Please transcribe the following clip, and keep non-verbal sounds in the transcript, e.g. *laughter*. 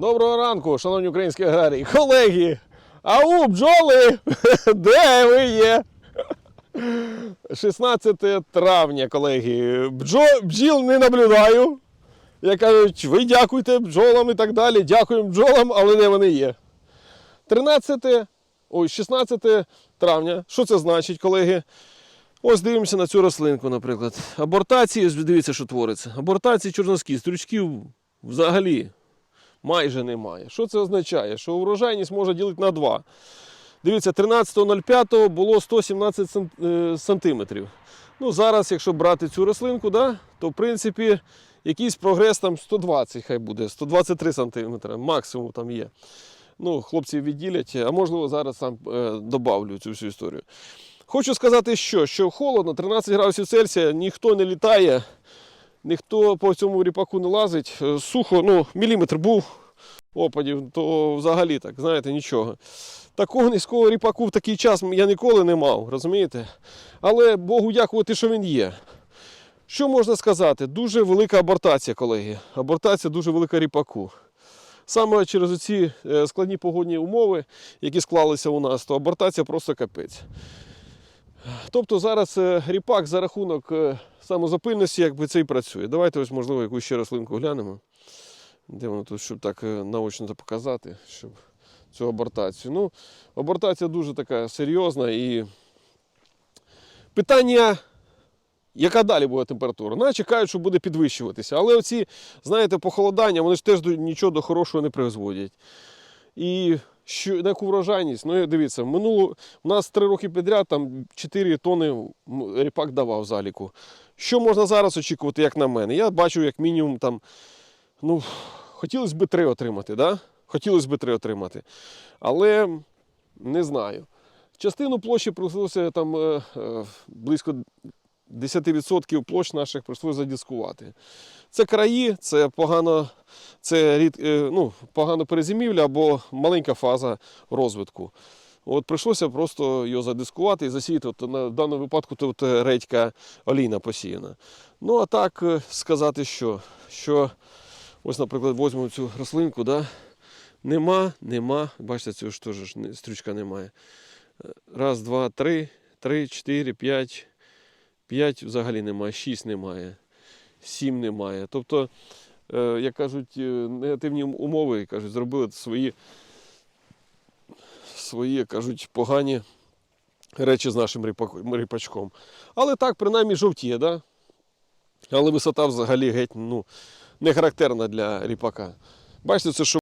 Доброго ранку, шановні українські аграрії. Колеги! Ау, бджоли! *laughs* Де ви є? 16 травня, колеги. Бджо, бджіл не наблюдаю. Я кажуть, ви дякуйте бджолам і так далі. Дякуємо бджолам, але де вони є. 13, ой, 16 травня. Що це значить, колеги? Ось дивимося на цю рослинку, наприклад. Абортації, дивіться, що твориться. Абортації чорноски, стрючків взагалі майже немає. Що це означає? Що урожайність може ділити на 2. Дивіться, 13.05 було 117 см. сантиметрів. Ну, зараз, якщо брати цю рослинку, да, то в принципі якийсь прогрес там 120 хай буде, 123 см, максимум там є. Ну, хлопці відділять, а можливо зараз сам е, добавлю цю всю історію. Хочу сказати, що, що холодно, 13 градусів Цельсія, ніхто не літає, ніхто по цьому ріпаку не лазить. Е, Сухо, ну, міліметр був опадів, то взагалі так, знаєте, нічого. Такого низького ріпаку в такий час я ніколи не мав, розумієте? Але Богу дякувати, що він є. Що можна сказати? Дуже велика абортація, колеги. Абортація дуже велика ріпаку. Саме через ці складні погодні умови, які склалися у нас, то абортація просто капець. Тобто зараз е, ріпак за рахунок е, самозапильності якби це і працює. Давайте ось, можливо, якусь ще рослинку глянемо. Де тут, щоб так е, наочно це показати, щоб цю абортацію. Ну, абортація дуже така серйозна і питання. Яка далі буде температура? Наче кажуть, що буде підвищуватися. Але оці, знаєте, похолодання, вони ж теж нічого до хорошого не призводять. І що, на яку врожайність? Ну, дивіться, минуло, у нас три роки підряд там 4 тони ріпак давав заліку. Що можна зараз очікувати, як на мене? Я бачу, як мінімум там, ну, хотілося б три отримати, да? Хотілося б три отримати. Але не знаю. Частину площі прийшлося там е, е, близько 10% площ наших прийшлося задіскувати. Це краї, це погано, це рід, е, ну, погано перезимівля або маленька фаза розвитку. От прийшлося просто його задискувати і засіяти. От на, в даному випадку тут редька олійна посіяна. Ну а так сказати, що, що ось, наприклад, візьмемо цю рослинку, да? нема, нема. Бачите, цього ж теж стрючка немає. Раз, два, три, три, чотири, п'ять. 5 взагалі немає, 6 немає, 7 немає. Тобто, е, як кажуть, е, негативні умови кажуть, зробили свої, свої кажуть, погані речі з нашим ріпачком. Але так, принаймні, жовтіє, да? але висота взагалі геть ну, не характерна для ріпака. Бачите, це що